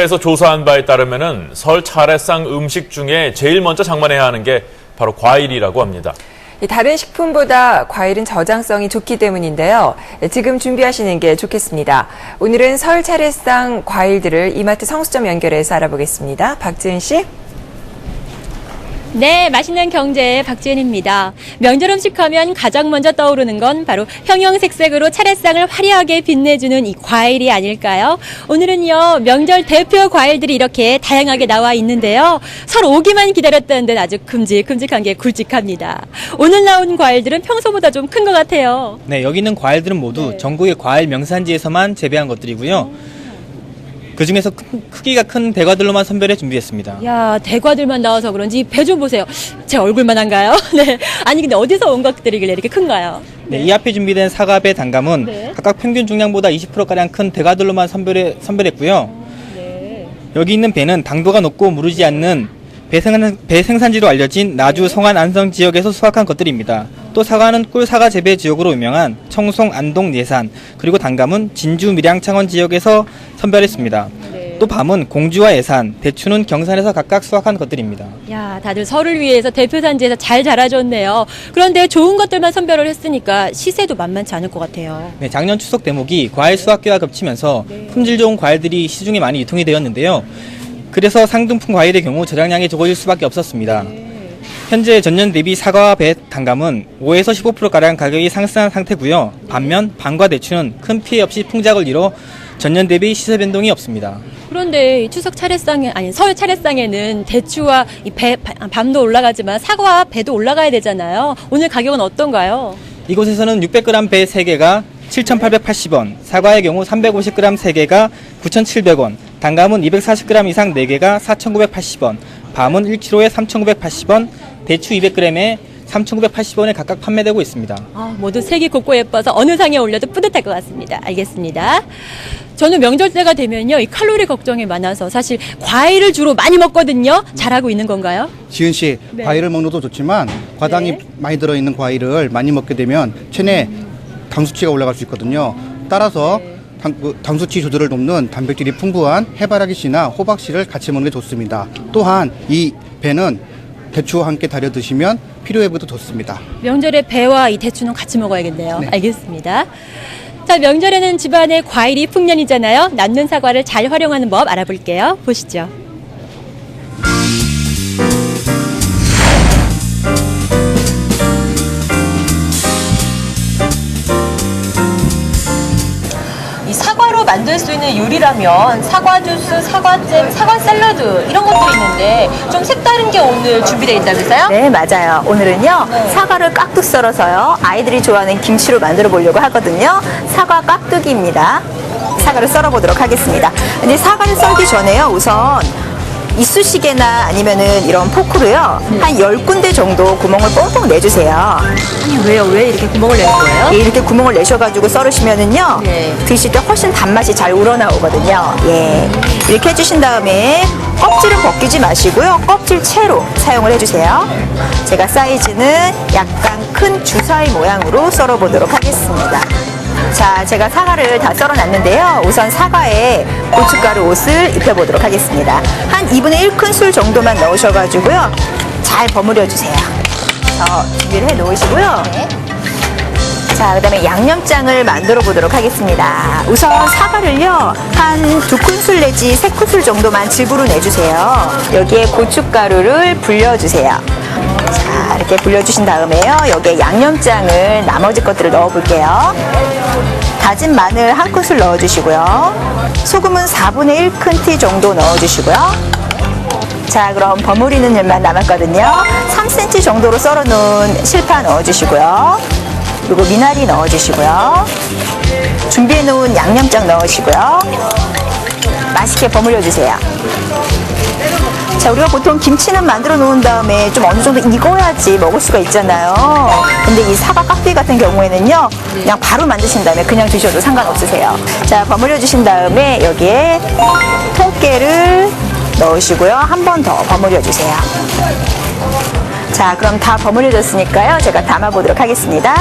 에서 조사한 바에 따르면은 설 차례상 음식 중에 제일 먼저 장만해야 하는 게 바로 과일이라고 합니다. 이 다른 식품보다 과일은 저장성이 좋기 때문인데요. 지금 준비하시는 게 좋겠습니다. 오늘은 설 차례상 과일들을 이마트 성수점 연결해서 알아보겠습니다. 박지은 씨. 네, 맛있는 경제의 박지은입니다. 명절 음식 하면 가장 먼저 떠오르는 건 바로 형형색색으로 차례상을 화려하게 빛내주는 이 과일이 아닐까요? 오늘은요, 명절 대표 과일들이 이렇게 다양하게 나와 있는데요. 설 오기만 기다렸다는 데 아주 큼직큼직한 게 굵직합니다. 오늘 나온 과일들은 평소보다 좀 큰 것 같아요. 네, 여기 있는 과일들은 모두 네. 전국의 과일 명산지에서만 재배한 것들이고요. 그 중에서 크기가 큰 대과들로만 선별해 준비했습니다. 야, 대과들만 나와서 그런지 배 좀 보세요. 제 얼굴만 한가요? 네. 아니, 근데 어디서 온 것들이길래 이렇게 큰가요? 네, 이 앞에 준비된 사과배 단감은 네. 각각 평균 중량보다 20%가량 큰 대과들로만 선별해, 선별했고요. 네. 여기 있는 배는 당도가 높고 무르지 않는 배, 생산, 배 생산지로 알려진 나주 성안 안성 지역에서 수확한 것들입니다. 또 사과는 꿀 사과 재배 지역으로 유명한 청송, 안동, 예산, 그리고 단감은 진주, 밀양, 창원 지역에서 선별했습니다. 또 밤은 공주와 예산, 대추는 경산에서 각각 수확한 것들입니다. 야, 다들 설을 위해서 대표 산지에서 잘 자라줬네요. 그런데 좋은 것들만 선별을 했으니까 시세도 만만치 않을 것 같아요. 네, 작년 추석 대목이 과일 수확기와 겹치면서 품질 좋은 과일들이 시중에 많이 유통이 되었는데요. 그래서 상등품 과일의 경우 저장량이 적어질 수밖에 없었습니다. 현재 전년 대비 사과와 배 단감은 5에서 15%가량 가격이 상승한 상태고요. 반면 방과 대추는 큰 피해 없이 풍작을 이뤄 전년 대비 시세 변동이 없습니다. 그런데 이 추석 차례상에 아니 설 차례상에는 대추와 이 배, 바- 밤도 올라가지만 사과와 배도 올라가야 되잖아요. 오늘 가격은 어떤가요? 이곳에서는 600g 배 3개가 7,880원, 사과의 경우 350g 3개가 9,700원, 단감은 240g 이상 4개가 4,980원, 밤은 1kg에 3,980원, 대추 200g에 3,980원에 각각 판매되고 있습니다. 아, 모두 색이 곱고 예뻐서 어느 상에 올려도 뿌듯할 것 같습니다. 알겠습니다. 저는 명절 때가 되면요, 이 칼로리 걱정이 많아서 사실 과일을 주로 많이 먹거든요. 잘하고 있는 건가요? 지은 씨, 네. 과일을 먹는 것도 좋지만 과당이 네. 많이 들어있는 과일을 많이 먹게 되면 체내 당 수치가 올라갈 수 있거든요. 따라서 네. 당, 그 당수치 조절을 돕는 단백질이 풍부한 해바라기 씨나 호박 씨를 같이 먹는 게 좋습니다. 또한 이 배는 대추와 함께 달여 드시면 피로 회복도 좋습니다. 명절에 배와 이 대추는 같이 먹어야겠네요. 네. 알겠습니다. 자, 명절에는 집안에 과일이 풍년이잖아요. 남는 사과를 잘 활용하는 법 알아볼게요. 보시죠. 수 있는 요리라면 사과 주스, 사과잼, 사과 샐러드 이런 것들이 있는데 좀 색다른 게 오늘 준비되어 있다면서요? 네, 맞아요. 오늘은요, 사과를 깍둑 썰어서요, 아이들이 좋아하는 김치로 만들어 보려고 하거든요. 사과 깍두기입니다. 사과를 썰어 보도록 하겠습니다. 근데 사과를 썰기 전에요, 우선 이쑤시개나 아니면은 이런 포크로요, 한 10군데 정도 구멍을 뻥뻥 내주세요. 아니 왜요? 왜 이렇게 구멍을 내는 거예요? 예, 이렇게 구멍을 내셔가지고 썰으시면은요, 네. 드실 때 훨씬 단맛이 잘 우러나오거든요. 예. 이렇게 해주신 다음에 껍질은 벗기지 마시고요. 껍질 채로 사용을 해주세요. 제가 사이즈는 약간 큰 주사위 모양으로 썰어보도록 하겠습니다. 자, 제가 사과를 다 썰어 놨는데요. 우선 사과에 고춧가루 옷을 입혀보도록 하겠습니다. 한 2분의 1큰 술 정도만 넣으셔가지고요. 잘 버무려 주세요. 저 준비를 해 놓으시고요. 자, 그 다음에 양념장을 만들어 보도록 하겠습니다. 우선 사과를요, 한 두 큰술 내지 세 큰술 정도만 즙으로 내주세요. 여기에 고춧가루를 불려주세요. 자, 이렇게 불려주신 다음에요, 여기에 양념장을 나머지 것들을 넣어 볼게요. 다진 마늘 한 큰술 넣어주시고요. 소금은 4분의 1큰 티 정도 넣어주시고요. 자, 그럼 버무리는 일만 남았거든요. 3cm 정도로 썰어 놓은 실파 넣어주시고요. 그리고 미나리 넣어주시고요. 준비해 놓은 양념장 넣으시고요. 맛있게 버무려 주세요. 자, 우리가 보통 김치는 만들어 놓은 다음에 좀 어느 정도 익어야지 먹을 수가 있잖아요. 근데 이 사과 깍두기 같은 경우에는요, 그냥 바로 만드신 다음에 그냥 드셔도 상관없으세요. 자, 버무려 주신 다음에 여기에 통깨를 넣으시고요. 한 번 더 버무려 주세요. 자, 그럼 다 버무려졌으니까요. 제가 담아보도록 하겠습니다.